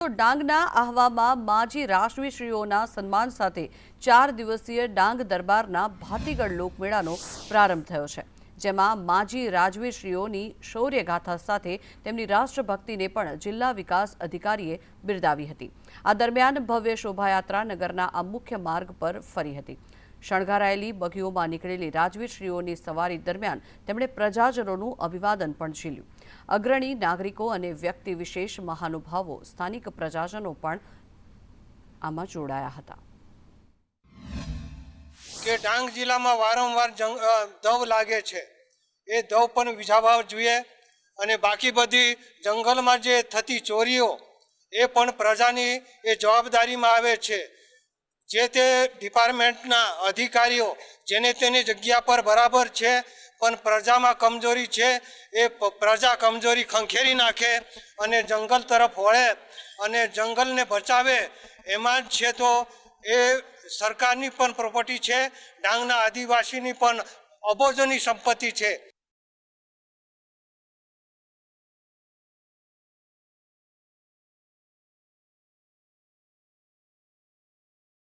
ડાંગના આહવામાં માજી રાષ્ટ્રીયશ્રીઓના સન્માન સાથે ચાર દિવસીય ડાંગ દરબારના ભાતીગઢ લોકમેળાનો પ્રારંભ થયો છે, જેમાં માજી રાજવીશ્રીઓની શૌર્યગાથા સાથે તેમની રાષ્ટ્રભક્તિને પણ જિલ્લા વિકાસ અધિકારીએ બિરદાવી હતી. આ દરમિયાન ભવ્ય શોભાયાત્રા નગરના આ મુખ્ય માર્ગ પર ફરી હતી. શણગારાયેલી બગીઓમાં નીકળેલી રાજવીશ્રીઓની સવારી દરમિયાન તેમણે પ્રજાજનોનું અભિવાદન પણ ઝીલ્યું. અગ્રણી નાગરિકો અને વ્યક્તિ વિશેષ મહાનુભાવો સ્થાનિક પ્રજાજનો પણ આમાં જોડાયા હતા. કે ડાંગ જિલ્લામાં વારંવાર દવ લાગે છે. એ દવ પણ વિઝાવા જોઈએ અને બાકી બધી જંગલમાં જે થતી ચોરીઓ, એ પણ પ્રજાની એ જવાબદારીમાં આવે છે. જે તે ડિપાર્ટમેન્ટના અધિકારીઓ જેને તેની જગ્યા પર બરાબર છે, પણ પ્રજામાં કમજોરી છે, એ પ્રજા કમજોરી ખંખેરી નાખે અને જંગલ તરફ વળે અને જંગલને બચાવે, એમાં જ છે તો એ સરકારની પણ પ્રોપર્ટી છે, ડાંગના આદિવાસીની પણ અબોજોની સંપત્તિ છે.